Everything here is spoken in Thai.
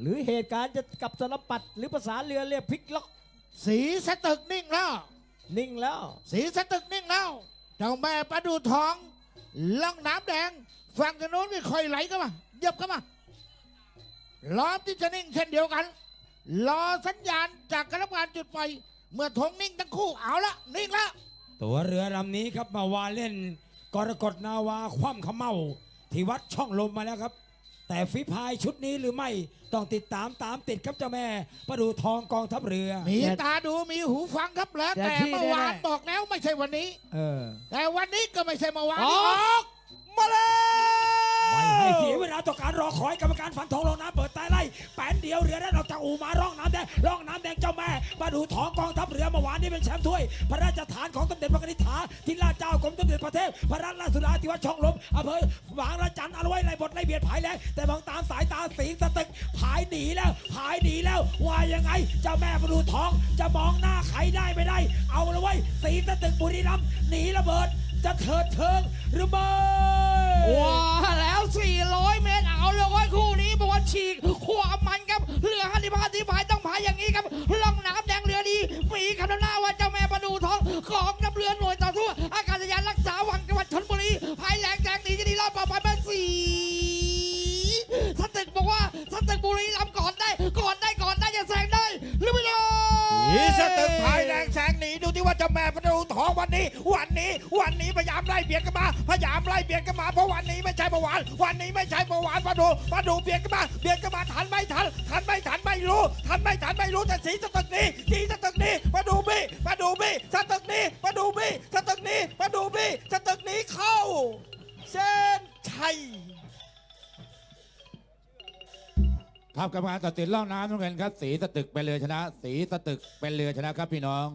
หรือเหตุการณ์จะกับสลับปัดหรือภาษาเรือเรียกพลิกล็อกสีสตึกนิ่งแล้ว นิ่งแล้ว สีสตึกนิ่งแล้วเจ้าแม่ประดูทองล่องน้ำแดงฝั่งถนนไม่ค่อยไหลก็มาเหยับเข้ามาล้อมที่จะนิ่งเช่นเดียวกัน รอสัญญาณจากคณะกรรมการจุดไฟเมื่อธงนิ่งทั้งคู่เอาละนิ่งแล้วตัวเรือลำนี้ครับมาวาเล่นกรกฎนาวาคว่ำขมเมาที่วัดช่องลมมาแล้วครับ แต่ฝีพายชุดนี้หรือไม่ต้องติดตามตามติดครับเจ้าแม่ประดูทองกองทัพเรือ มีตาดูมีหูฟังครับแล้วแต่แต่ที่เมื่อวานแน่ๆ บอกแล้วไม่ใช่วันนี้ เออ แต่วันนี้ก็ไม่ใช่เมื่อวานออกออกมาแล้วไม่ให้เสียเวลาต่อการรอคอยกรรมการฟันธงลงน้ำเปิดใต้ไล่ แป้นเดียวเรือได้ออกจากอู่มาร่องน้ำแดงร่องน้ำแดงเจ้าแม่มาดูทองกองทัพเรือเมื่อวานนี้เป็นแชมป์ถ้วย พระราชทานของสมเด็จพระนิธิาทิราเจ้ากรมสมเด็จพระเทพพระราชาสุดาธิวัดช่องลมอำเภอหวางระจันอาไว้ไล่บทไล่เบียดผายแรงแต่มองตามสายตาสีสตึกผายหนีแล้วผายหนีแล้วว่ายังไงเจ้าแม่มาดูทองจะมองหน้าใครได้ไม่ได้ เอาละไว้ยสีสตึกบุรีรัมย์หนีระเบิดจะเถิดเทิงหรือไม่ว้าำนำหน้าว่าเจ้าแม่ประดูทองของกับเรือหน่วยต่อสู้อากาศยานรักษาวังจังหวัดชนบุรีพายแหลงแจงหนีจะดีรอดปลอดภัยเป็นสีสตึกบอกว่าสตึกบุรีลำก่อนได้ก่อนได้ก่อนได้จะแซงได้หรือไม่ได้สีสตึกภายแรงแสงหนีดูที่ว่าเจ้าแม่ประดูทองวันนี้ วันนี้ วันนี้พยายามไล่เบียดกันมา พยายามไล่เบียดกันมาเพราะวันนี้ไม่ใช่เมื่อวานวันนี้ไม่ใช่เมื่อวานมาดูมาดูเบียดกันมาเบียดกันมาทันไม่ทันทันไม่ทัน ไม่รู้ทันไม่ทันไม่รู้แต่สีสตึกนี้สีสตึกนี้มาดูบี้มาดูบี้สตึกนี้มาดูบี้สตึกนี้มาดูบี้สตึกนี้เข้า เส้นชัยครับกรรมการตัดสินล่องน้ำน้ำเงินครับ สีสตึกเป็นเรือชนะ สีสตึกเป็นเรือชนะครับพี่น้อง